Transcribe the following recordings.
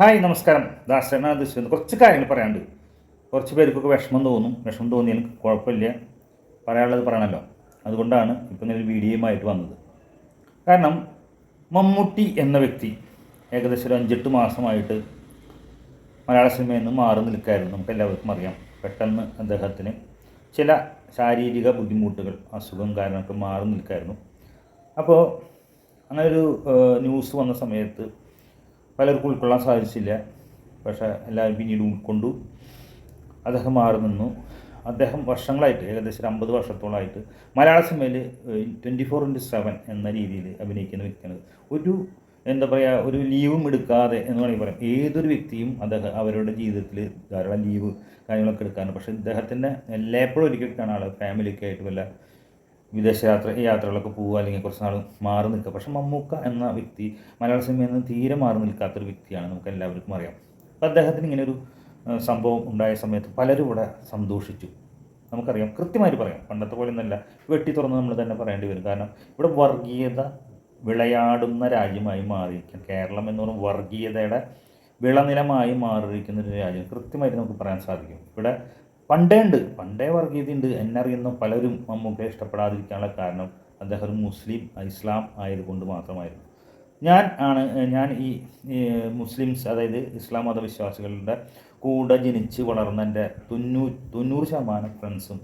Hi നമസ്കാരം. ദാസനാഥ് ദൃശ്യം കുറച്ച് കാര്യങ്ങൾ പറയാനുണ്ട്. കുറച്ച് പേർക്കൊക്കെ വിഷമം തോന്നും. വിഷമം തോന്നിയാൽ കുഴപ്പമില്ല. പറയാനുള്ളത് പറയണമല്ലോ. അതുകൊണ്ടാണ് ഇപ്പം ഒരു വീഡിയോയുമായിട്ട് വന്നത്. കാരണം മമ്മൂട്ടി എന്ന വ്യക്തി ഏകദേശം ഒരു അഞ്ചെട്ട് മാസമായിട്ട് മലയാള സിനിമയിൽ നിന്ന് മാറി നിൽക്കായിരുന്നു. നമുക്ക് എല്ലാവർക്കും അറിയാം. പെട്ടെന്ന് അദ്ദേഹത്തിന് ചില ശാരീരിക ബുദ്ധിമുട്ടുകൾ അസുഖം കാരണമൊക്കെ മാറി നിൽക്കായിരുന്നു. അപ്പോൾ അങ്ങനെ ഒരു ന്യൂസ് വന്ന സമയത്ത് പലർക്കും ഉൾക്കൊള്ളാൻ സാധിച്ചില്ല. പക്ഷേ എല്ലാവരും പിന്നീട് ഉൾക്കൊണ്ടു. അദ്ദേഹം മാറി നിന്നു. അദ്ദേഹം വർഷങ്ങളായിട്ട് ഏകദേശം അമ്പത് വർഷത്തോളമായിട്ട് മലയാള സിനിമയിൽ ട്വന്റി ഫോർ ഇന്റു സെവൻ എന്ന രീതിയിൽ അഭിനയിക്കുന്ന വ്യക്തിയാണ്. ഒരു എന്താ പറയുക ഒരു ലീവും എടുക്കാതെ എന്ന് വേണമെങ്കിൽ പറയാം. ഏതൊരു വ്യക്തിയും അദ്ദേഹം അവരുടെ ജീവിതത്തിൽ ധാരാളം ലീവ് കാര്യങ്ങളൊക്കെ എടുക്കാറുണ്ട്. പക്ഷേ ഇദ്ദേഹത്തിന്റെ എല്ലായ്പ്പോഴും ഒരിക്കൽ കാണാൻ ഫാമിലിയൊക്കെ ആയിട്ട് വല്ല വിദേശ യാത്ര യാത്രകളൊക്കെ പോവുക അല്ലെങ്കിൽ കുറച്ച് നാൾ മാറി നിൽക്കുക. പക്ഷെ മമ്മൂക്ക എന്ന വ്യക്തി മലയാള സിനിമയിൽ നിന്ന് തീരെ മാറി നിൽക്കാത്തൊരു വ്യക്തിയാണ് നമുക്ക് എല്ലാവർക്കും അറിയാം. അപ്പോൾ അദ്ദേഹത്തിന് ഇങ്ങനെ ഒരു സംഭവം ഉണ്ടായ സമയത്ത് പലരും ഇവിടെ സന്തോഷിച്ചു. നമുക്കറിയാം. കൃത്യമായിട്ട് പറയാം. പണ്ടത്തെ പോലെ ഒന്നല്ല വെട്ടി തുറന്ന് നമ്മൾ തന്നെ പറയേണ്ടി വരും. കാരണം ഇവിടെ വർഗീയത വിളയാടുന്ന രാജ്യമായി മാറിയിരിക്കും കേരളം എന്ന് പറയുന്ന വർഗീയതയുടെ വിളനിലമായി മാറിയിരിക്കുന്ന ഒരു രാജ്യം. കൃത്യമായിട്ട് നമുക്ക് പറയാൻ സാധിക്കും. ഇവിടെ പണ്ടേ ഉണ്ട്. പണ്ടേ വർഗീയതയുണ്ട്. എന്നെ അറിയുന്ന പലരും മമ്മൂക്കയെ ഇഷ്ടപ്പെടാതിരിക്കാനുള്ള കാരണം അദ്ദേഹം മുസ്ലിം ഇസ്ലാം ആയതുകൊണ്ട് മാത്രമായിരുന്നു. ഞാൻ ആണ് ഞാൻ ഈ മുസ്ലിംസ് അതായത് ഇസ്ലാം മതവിശ്വാസികളുടെ കൂടെ ജനിച്ച് വളർന്ന എന്റെ തൊണ്ണൂറ് തൊണ്ണൂറ് ശതമാനം ഫ്രണ്ട്സും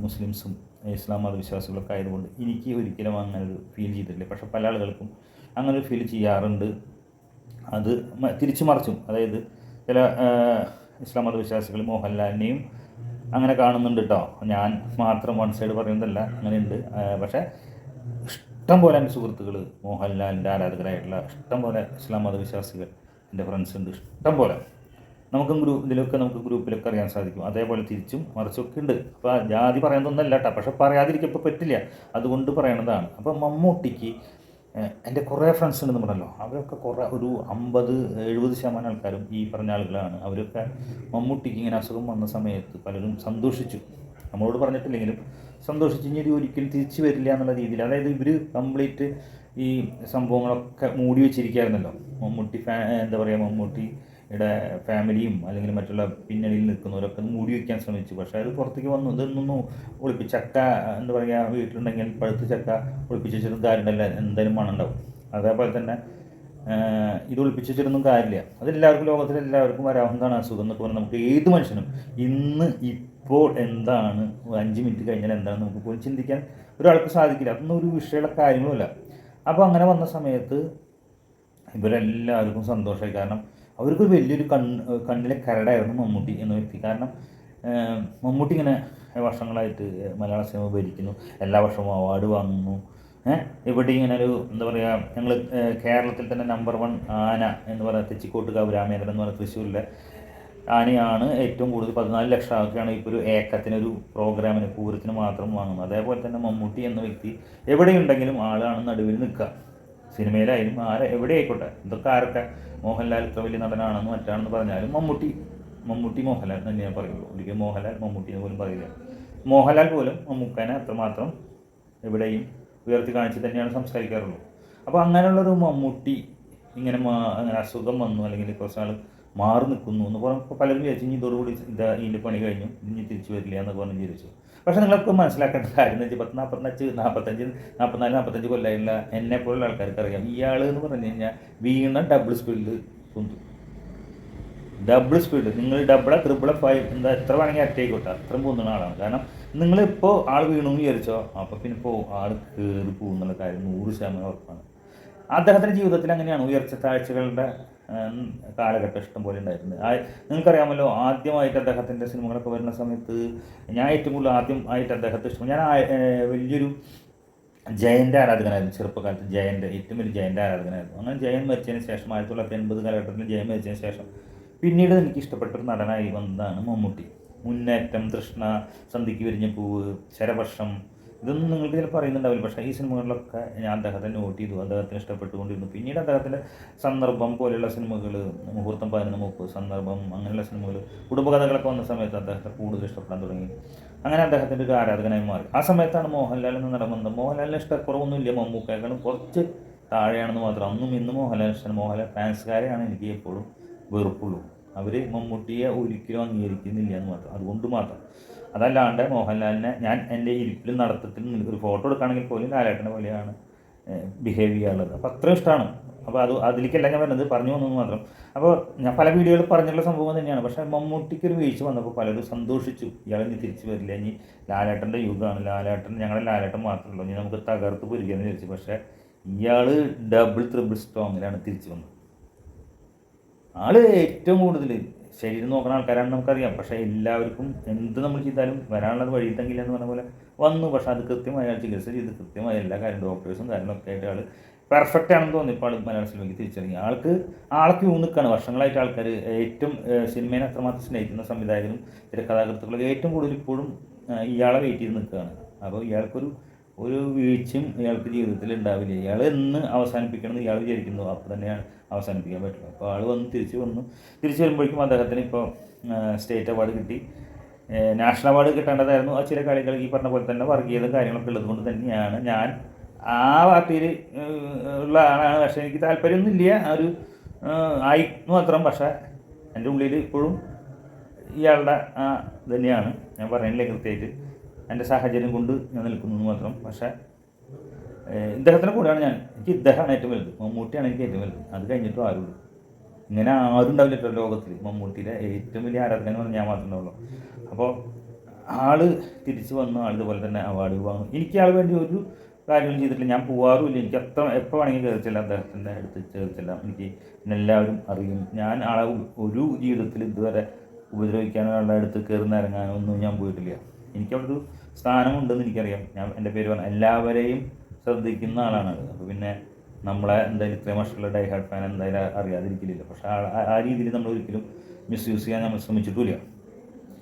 മുസ്ലിംസും ഇസ്ലാം മതവിശ്വാസികളൊക്കെ ആയതുകൊണ്ട് എനിക്ക് ഒരിക്കലും അങ്ങനെ ഒരു ഫീൽ ചെയ്തിട്ടില്ല. പക്ഷേ പല ആളുകൾക്കും അങ്ങനെ ഒരു ഫീൽ ചെയ്യാറുണ്ട്. അത് തിരിച്ചു മറിച്ചും. അതായത് ചില ഇസ്ലാം മതവിശ്വാസികൾ മോഹൻലാലിനെയും അങ്ങനെ കാണുന്നുണ്ട് കേട്ടോ ഞാൻ മാത്രം വൺ സൈഡ് പറയുന്നതല്ല അങ്ങനെയുണ്ട്. പക്ഷേ ഇഷ്ടം പോലെ എന്റെ സുഹൃത്തുക്കൾ മോഹൻലാലിന്റെ ആരാധകരായിട്ടുള്ള ഇഷ്ടം പോലെ ഇസ്ലാം മതവിശ്വാസികൾ എന്റെ ഫ്രണ്ട്സ് ഉണ്ട്. ഇഷ്ടം പോലെ. നമുക്കും ഗ്രൂപ്പ് ഇതിലൊക്കെ നമുക്ക് ഗ്രൂപ്പിലൊക്കെ അറിയാൻ സാധിക്കും. അതേപോലെ തിരിച്ചും മറിച്ചൊക്കെ ഉണ്ട്. അപ്പോൾ ജാതി പറയുന്നതൊന്നല്ല കേട്ടോ പക്ഷെ പറയാതിരിക്കപ്പോൾ പറ്റില്ല. അതുകൊണ്ട് പറയണതാണ്. അപ്പോൾ മമ്മൂട്ടിക്ക് എന്റെ കുറേ ഫ്രണ്ട്സ് ഉണ്ടെന്ന് പറഞ്ഞല്ലോ അവരൊക്കെ കുറേ ഒരു അമ്പത് എഴുപത് ശതമാനം ആൾക്കാരും ഈ പറഞ്ഞ ആളുകളാണ്. അവരൊക്കെ മമ്മൂട്ടിക്ക് ഇങ്ങനെ അസുഖം വന്ന സമയത്ത് പലരും സന്തോഷിച്ചു. നമ്മളോട് പറഞ്ഞിട്ടില്ലെങ്കിലും സന്തോഷിച്ച് ഇനി ഒരു ഒരിക്കലും തിരിച്ചു വരില്ല എന്നുള്ള രീതിയിൽ. അതായത് ഇവർ കംപ്ലീറ്റ് ഈ സംഭവങ്ങളൊക്കെ മൂടി വെച്ചിരിക്കുകയായിരുന്നല്ലോ. മമ്മൂട്ടി ഫാ എന്താ പറയുക മമ്മൂട്ടിയുടെ ഫാമിലിയും അല്ലെങ്കിൽ മറ്റുള്ള പിന്നണിയിൽ നിൽക്കുന്നവരൊക്കെ മൂടി വയ്ക്കാൻ ശ്രമിച്ചു. പക്ഷേ അത് പുറത്തേക്ക് വന്നു. ഇതൊന്നും ഒളിപ്പിച്ച് ചക്ക എന്താ പറയുക വീട്ടിലുണ്ടെങ്കിൽ പഴുത്ത ചക്ക ഒളിപ്പിച്ച് വെച്ചിട്ടും കാര്യമുണ്ടല്ല. എന്തായാലും മണുണ്ടാവും അതേപോലെ തന്നെ ഇത് ഒളിപ്പിച്ച് വെച്ചിട്ടൊന്നും കാര്യമില്ല. അതെല്ലാവർക്കും ലോകത്തിൽ എല്ലാവർക്കും വരാവുന്നതാണ് അസുഖം എന്നൊക്കെ പറഞ്ഞാൽ നമുക്ക് ഏത് മനുഷ്യനും ഇന്ന് ഇപ്പോൾ എന്താണ് അഞ്ച് മിനിറ്റ് കഴിഞ്ഞാൽ എന്താണ് നമുക്ക് പോലും ചിന്തിക്കാൻ ഒരാൾക്ക് സാധിക്കില്ല. അതൊന്നും ഒരു വിഷയമുള്ള കാര്യങ്ങളുമല്ല അപ്പോൾ അങ്ങനെ വന്ന സമയത്ത് ഇവരെല്ലാവർക്കും സന്തോഷമായി. കാരണം അവർക്കൊരു വലിയൊരു കണ്ണ് കണ്ണിലെ കരടായിരുന്നു മമ്മൂട്ടി എന്ന വ്യക്തി. കാരണം മമ്മൂട്ടി ഇങ്ങനെ വർഷങ്ങളായിട്ട് മലയാള സിനിമ ഭരിക്കുന്നു. എല്ലാ വർഷവും അവാർഡ് വാങ്ങുന്നു. ഇവിടെ ഇങ്ങനെ ഒരു എന്താ പറയുക ഞങ്ങൾ കേരളത്തിൽ തന്നെ നമ്പർ വൺ ആന എന്ന് പറയുന്ന തെച്ചിക്കോട്ടുകാവ് രാമേന്ദ്രൻ എന്ന് പറയുന്ന തൃശ്ശൂരിലെ ആനയാണ് ഏറ്റവും കൂടുതൽ പതിനാല് ലക്ഷം ആൾക്കാണ് ഇപ്പോൾ ഒരു ഏക്കത്തിനൊരു പ്രോഗ്രാമിന് പൂരത്തിന് മാത്രം വാങ്ങുന്നത്. അതേപോലെ തന്നെ മമ്മൂട്ടി എന്ന വ്യക്തി എവിടെയുണ്ടെങ്കിലും ആളാണ് നടുവിൽ നിൽക്കുക. സിനിമയിലായാലും ആരെ എവിടെ ആയിക്കോട്ടെ ഇതൊക്കെ ആരൊക്കെ മോഹൻലാൽ ഇത്ര വലിയ നടനാണെന്ന് മറ്റാണെന്ന് പറഞ്ഞാലും മമ്മൂട്ടി മമ്മൂട്ടി മോഹൻലാൽ എന്ന് ഞാൻ പറയുള്ളൂ. ഒരിക്കലും മോഹൻലാൽ മമ്മൂട്ടി എന്ന് പോലും പറയില്ല. മോഹൻലാൽ പോലും മമ്മൂക്കനെ അത്രമാത്രം എവിടെയും ഉയർത്തി കാണിച്ച് തന്നെയാണ് സംസാരിക്കാറുള്ളൂ. അപ്പോൾ അങ്ങനെയുള്ളൊരു മമ്മൂട്ടി ഇങ്ങനെ അസുഖം വന്നു അല്ലെങ്കിൽ കുറച്ച് നാൾ മാറി നിൽക്കുന്നു എന്ന് പറഞ്ഞപ്പോൾ പലരും വിചാരിച്ചു ഇനി ഇതോടുകൂടി ഇതാ ഇതിന്റെ പണി കഴിഞ്ഞു ഇനി തിരിച്ചു വരില്ല എന്ന് പറഞ്ഞ് വിചാരിച്ചു. പക്ഷേ നിങ്ങളൊക്കെ മനസ്സിലാക്കേണ്ട കാര്യം എന്ന് വെച്ചാൽ പത്ത് നാൽപ്പത്തഞ്ച് നാൽപ്പത്തഞ്ച് നാൽപ്പത്തിനാല് നാൽപ്പത്തഞ്ച് കൊല്ലമുള്ള എന്നെ പോലുള്ള ആൾക്കാർക്ക് അറിയാം. ഇയാൾ എന്ന് പറഞ്ഞു കഴിഞ്ഞാൽ വീണ ഡബിൾ സ്പീഡിൽ കുന്തു. ഡബിൾ സ്പീഡ് നിങ്ങൾ ഡബിള ത്രിബിള ഫൈവ് എന്താ എത്ര വേണമെങ്കിൽ അറ്റേക്കോട്ടെ അത്രയും പോകുന്ന ആളാണ്. കാരണം നിങ്ങളിപ്പോൾ ആൾ വീണു വിചാരിച്ചോ അപ്പോൾ പിന്നെ ഇപ്പോൾ ആൾ കയറി പോകുന്നുള്ള കാര്യം നൂറ് ശതമാനം ഉറപ്പാണ്. അദ്ദേഹത്തിന്റെ ജീവിതത്തിൽ അങ്ങനെയാണ് ഉയർച്ച താഴ്ചകളുടെ കാലഘട്ടം ഇഷ്ടംപോലെ ഉണ്ടായിരുന്നു നിങ്ങൾക്കറിയാമല്ലോ ആദ്യമായിട്ട് അദ്ദേഹത്തിന്റെ സിനിമകളൊക്കെ വരുന്ന സമയത്ത് ഞാൻ ഏറ്റവും കൂടുതൽ ആദ്യം ആയിട്ട് അദ്ദേഹത്തെ ഇഷ്ടം ഞാൻ വലിയൊരു ജയന്റെ ആരാധകനായിരുന്നു ചെറുപ്പകാലത്ത് ജയന്റെ ഏറ്റവും വലിയ ജയന്റെ ആരാധകനായിരുന്നു. അങ്ങനെ ജയൻ മരിച്ചതിന് ശേഷം ആയിരത്തി തൊള്ളായിരത്തി എൺപത് കാലഘട്ടത്തിൽ ജയൻ മരിച്ചതിന് ശേഷം പിന്നീട് എനിക്ക് ഇഷ്ടപ്പെട്ടൊരു നടനായി വന്നതാണ് മമ്മൂട്ടി. മുന്നേറ്റം തൃഷ്ണ സന്ധിക്ക് വിരിഞ്ഞ പൂവ് ശരവർഷം ഇതൊന്നും നിങ്ങൾക്ക് ചിലപ്പോൾ അറിയുന്നുണ്ടാവില്ല പക്ഷേ ഈ സിനിമകളിലൊക്കെ ഞാൻ അദ്ദേഹത്തെ നോട്ട് ചെയ്തു. അദ്ദേഹത്തിന് ഇഷ്ടപ്പെട്ടുകൊണ്ടിരുന്നു. പിന്നീട് അദ്ദേഹത്തിന്റെ സന്ദർഭം പോലെയുള്ള സിനിമകൾ മുഹൂർത്തം പതിനൊന്ന് മുപ്പ് സന്ദർഭം അങ്ങനെയുള്ള സിനിമകൾ കുടുംബകഥകളൊക്കെ വന്ന സമയത്ത് അദ്ദേഹത്തെ കൂടുതൽ ഇഷ്ടപ്പെടാൻ തുടങ്ങി. അങ്ങനെ അദ്ദേഹത്തിന്റെ ഒരു ആരാധകനായി മാറി. ആ സമയത്താണ് മോഹൻലാൽ എന്ന് നടന്നത് മോഹൻലാലിന് ഇഷ്ടക്കുറവൊന്നുമില്ല. മമ്മൂക്കയെക്കാളും കുറച്ച് താഴെയാണെന്ന് മാത്രം. അന്നും ഇന്നും മോഹൻലാൽ ഇഷ്ടമാണ് മോഹൻലാൽ ഫാൻസുകാരെയാണ് എനിക്ക് എപ്പോഴും വെറുപ്പുള്ളൂ. അവർ മമ്മൂട്ടിയെ ഒരിക്കലും അംഗീകരിക്കുന്നില്ല എന്ന് മാത്രം. അതുകൊണ്ട് മാത്രം. അതല്ലാണ്ട് മോഹൻലാലിനെ ഞാൻ എന്റെ ഇരിപ്പിലും നടത്തത്തിലും ഒരു ഫോട്ടോ എടുക്കുകയാണെങ്കിൽ പോലും ലാലേട്ടനെ പോലെയാണ് ബിഹേവ് ചെയ്യാനുള്ളത് അപ്പോൾ അത്രയും ഇഷ്ടമാണ് അപ്പോൾ അത് അതിലേക്കല്ല ഞാൻ പറഞ്ഞത് പറഞ്ഞു വന്നത് മാത്രം. അപ്പോൾ ഞാൻ പല വീഡിയോകൾ പറഞ്ഞിട്ടുള്ള സംഭവം തന്നെയാണ്. പക്ഷേ മമ്മൂട്ടിക്ക് ഒരു വീഴ്ച വന്നപ്പോൾ പലരും സന്തോഷിച്ചു. ഇയാൾ ഇനി തിരിച്ചു വരില്ല. ഇനി ലാലേട്ടന്റെ യുഗമാണ്. ലാലേട്ടൻ ഞങ്ങളുടെ ലാലേട്ടൻ മാത്രമല്ല ഇനി നമുക്ക് തകർത്ത് പൊരിക്കാന്ന് വിചാരിച്ചു. പക്ഷേ ഇയാൾ ഡബിൾ ത്രിബിൾ സ്ട്രോങ്ങിലാണ് തിരിച്ചു വന്നത്. ആൾ ഏറ്റവും കൂടുതൽ ശരീരം നോക്കുന്ന ആൾക്കാരാണ് നമുക്കറിയാം. പക്ഷേ എല്ലാവർക്കും എന്ത് നമ്മൾ ചെയ്താലും വരാനുള്ളത് വഴി തങ്ങില്ല എന്ന് പറഞ്ഞ പോലെ വന്നു. പക്ഷേ അത് കൃത്യമായി അയാൾ ചികിത്സ ചെയ്ത് കൃത്യമായ എല്ലാ കാര്യം ഡോക്ടേഴ്സും കാര്യങ്ങളൊക്കെ ആയിട്ട് ആൾ പെർഫെക്റ്റ് ആണെന്ന് തോന്നി. ഇപ്പോൾ ആൾ മലയാള സിനിമയ്ക്ക് തിരിച്ചറിഞ്ഞു ആൾക്ക് ആൾക്ക് ക്യൂ നിൽക്കുകയാണ് വർഷങ്ങളായിട്ട് ആൾക്കാർ ഏറ്റവും സിനിമയെ അത്രമാത്രം സ്നേഹിക്കുന്ന സംവിധായകനും തിരക്കഥാകൃത്തുക്കളും ഏറ്റവും കൂടുതൽ ഇപ്പോഴും ഇയാളെ വെയിറ്റ് ചെയ്ത് നിൽക്കുകയാണ്. അപ്പോൾ ഇയാൾക്കൊരു ഒരു വീഴ്ചയും ഇയാൾക്ക് ജീവിതത്തിൽ ഉണ്ടാവില്ല. ഇയാൾ എന്ന് അവസാനിപ്പിക്കണമെന്ന് ഇയാൾ വിചാരിക്കുന്നു. അപ്പോൾ തന്നെയാണ് അവസാനിപ്പിക്കാൻ പറ്റുള്ളൂ. അപ്പോൾ ആൾ വന്ന് തിരിച്ച് വന്നു. തിരിച്ച് വരുമ്പോഴേക്കും അദ്ദേഹത്തിന് ഇപ്പോൾ സ്റ്റേറ്റ് അവാർഡ് കിട്ടി. നാഷണൽ അവാർഡ് കിട്ടേണ്ടതായിരുന്നു. ആ ചില കളികൾ ഈ പറഞ്ഞ പോലെ തന്നെ വർഗീയതും കാര്യങ്ങളൊക്കെ ഉള്ളതുകൊണ്ട് തന്നെയാണ്. ഞാൻ ആ പാർട്ടിയിൽ ഉള്ള ആളാണ്. പക്ഷേ എനിക്ക് താല്പര്യമൊന്നുമില്ല. ആ ഒരു ആയി മാത്രം. പക്ഷേ എന്റെ ഉള്ളിൽ ഇപ്പോഴും ഇയാളുടെ തന്നെയാണ്. ഞാൻ പറയുന്നില്ല കൃത്യമായിട്ട്? എന്റെ സാഹചര്യം കൊണ്ട് ഞാൻ നിൽക്കുന്നു മാത്രം. പക്ഷേ ഇദ്ദേഹത്തിന്റെ കൂടെയാണ് ഞാൻ. എനിക്ക് ഇദ്ദേഹമാണ് ഏറ്റവും വലുത്. മമ്മൂട്ടിയാണ് എനിക്ക് ഏറ്റവും വലുത്. അത് കഴിഞ്ഞിട്ടും ആരുള്ളൂ ഇങ്ങനെ ആരും ഉണ്ടാവില്ല ലോകത്തിൽ. മമ്മൂട്ടിയിലെ ഏറ്റവും വലിയ ആരാധകൻ എന്ന് പറഞ്ഞാൽ ഞാൻ മാത്രമേ ഉള്ളൂ. അപ്പോൾ ആൾ തിരിച്ചു വന്നു ആൾ ഇതുപോലെ തന്നെ അവാർഡ് വാങ്ങും. എനിക്ക് ആൾ വേണ്ടി ഒരു കാര്യവും ചെയ്തിട്ടില്ല. ഞാൻ പോവാറുമില്ല. എനിക്ക് അത്ര എപ്പോൾ വേണമെങ്കിൽ കയറിച്ചില്ല അദ്ദേഹത്തിന്റെ അടുത്ത് ചേർത്തില്ല എനിക്ക് എല്ലാവരും അറിയും. ഞാൻ ആളെ ഒരു ജീവിതത്തിൽ ഇതുവരെ ഉപദ്രവിക്കാനോ ആളുടെ അടുത്ത് കയറുന്ന ഇറങ്ങാനോ ഒന്നും ഞാൻ പോയിട്ടില്ല. എനിക്ക് അവിടെ ഒരു സ്ഥാനമുണ്ടെന്ന് എനിക്കറിയാം. ഞാൻ എന്റെ പേര് പറഞ്ഞ എല്ലാവരെയും ശ്രദ്ധിക്കുന്ന ആളാണ്. അപ്പോൾ പിന്നെ നമ്മളെ എന്തായാലും ഇത്രയും വർഷമുള്ള ഡൈ ഹാർഡ് ഫാൻ എന്തായാലും അറിയാതിരിക്കില്ല പക്ഷേ ആ- രീതിയിൽ നമ്മൾ ഒരിക്കലും മിസ്യൂസ് ചെയ്യാൻ നമ്മൾ ശ്രമിച്ചിട്ടില്ല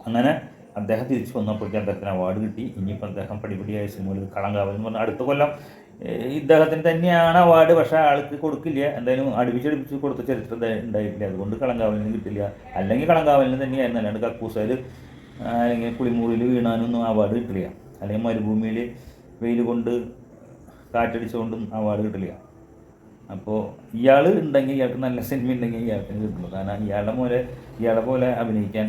അങ്ങനെ അദ്ദേഹം തിരിച്ചു വന്നപ്പോഴേക്കും അദ്ദേഹത്തിന് അവാർഡ് കിട്ടി. ഇനിയിപ്പോൾ അദ്ദേഹം പടിപടിയായ സിനിമയിൽ കളങ്കാവൽ എന്ന് പറഞ്ഞാൽ അടുത്ത കൊല്ലം ഇദ്ദേഹത്തിന് തന്നെയാണ് അവാർഡ് പക്ഷേ ആൾക്ക് കൊടുക്കില്ല. എന്തായാലും അടുപ്പിച്ചടുപ്പിച്ച് കൊടുത്ത ചരിത്രം ഉണ്ടായിട്ടില്ല. അതുകൊണ്ട് കളങ്കാവലിന് കിട്ടില്ല. അല്ലെങ്കിൽ കളങ്കാവലിന് തന്നെയായിരുന്നു. അല്ലാണ്ട് കക്കൂസയിൽ അല്ലെങ്കിൽ കുളിമുറിയിൽ വീണാനൊന്നും അവാർഡ് കിട്ടില്ല. അല്ലെങ്കിൽ മരുഭൂമിയിൽ വെയിൽ കൊണ്ട് കാറ്റടിച്ചുകൊണ്ടും അവാർഡ് കിട്ടില്ല. അപ്പോൾ ഇയാൾ ഉണ്ടെങ്കിൽ ഇയാൾക്ക് നല്ല സിനിമ ഉണ്ടെങ്കിൽ ഇയാൾക്ക് കിട്ടുള്ളൂ. കാരണം ഇയാളുടെ പോലെ ഇയാളെ പോലെ അഭിനയിക്കാൻ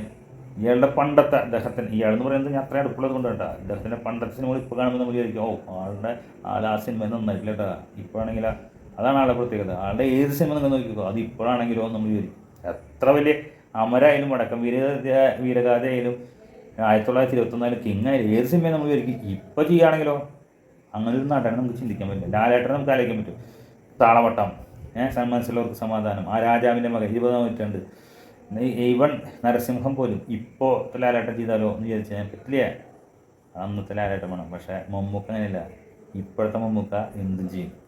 ഇയാളുടെ പണ്ടത്തെ അദ്ദേഹത്തിന് ഇയാളെന്ന് പറയുന്നത് ഞാൻ അത്ര അടുപ്പുള്ളത് കൊണ്ട് കേട്ടോ. അദ്ദേഹത്തിന്റെ പണ്ടത്തെ സിനിമകൾ ഇപ്പോൾ കാണുമ്പോൾ നമ്മൾ വിചാരിക്കും ഓ ആളുടെ ആൾ ആ സിനിമ നന്നായിട്ടില്ല കേട്ടോ. ഇപ്പോഴാണെങ്കിൽ അതാണ് ആളുടെ പ്രത്യേകത. ആളുടെ ഏത് സിനിമ നിങ്ങൾ നോക്കിക്കോ അത് ഇപ്പോഴാണെങ്കിലോ നമ്മൾ വിചാരിക്കും. എത്ര വലിയ അമരായാലും വടക്കം വീര വീരഗാഥ ആയാലും ആയിരത്തി തൊള്ളായിരത്തി ഇരുപത്തൊന്നാലും കിങ്ങായാലും ഏത് സിനിമയും നമ്മൾ വിചാരിക്കും ഇപ്പോൾ ചെയ്യുകയാണെങ്കിലോ അങ്ങനെ ഒരു നടനെ നമുക്ക് ചിന്തിക്കാൻ പറ്റില്ല. ലാലേട്ടനെ നമുക്ക് ആലോചിക്കാൻ പറ്റും. താളവട്ടം ഏഹ് സന്മനസ്സിലുള്ളവർക്ക് സമാധാനം. ആ രാജാവിന്റെ മകൻ ഇരുപതാം നൂറ്റാണ്ട്. ഈവൺ നരസിംഹം പോലും ഇപ്പോൾ ലാലേട്ടൻ ചെയ്താലോ എന്ന് വിചാരിച്ചാൽ പറ്റില്ല. അന്നത്തെ ലാലേട്ടൻ വേണം. പക്ഷേ മമ്മൂക്ക അങ്ങനെയല്ല. ഇപ്പോഴത്തെ മമ്മൂക്ക എന്തും ചെയ്യും.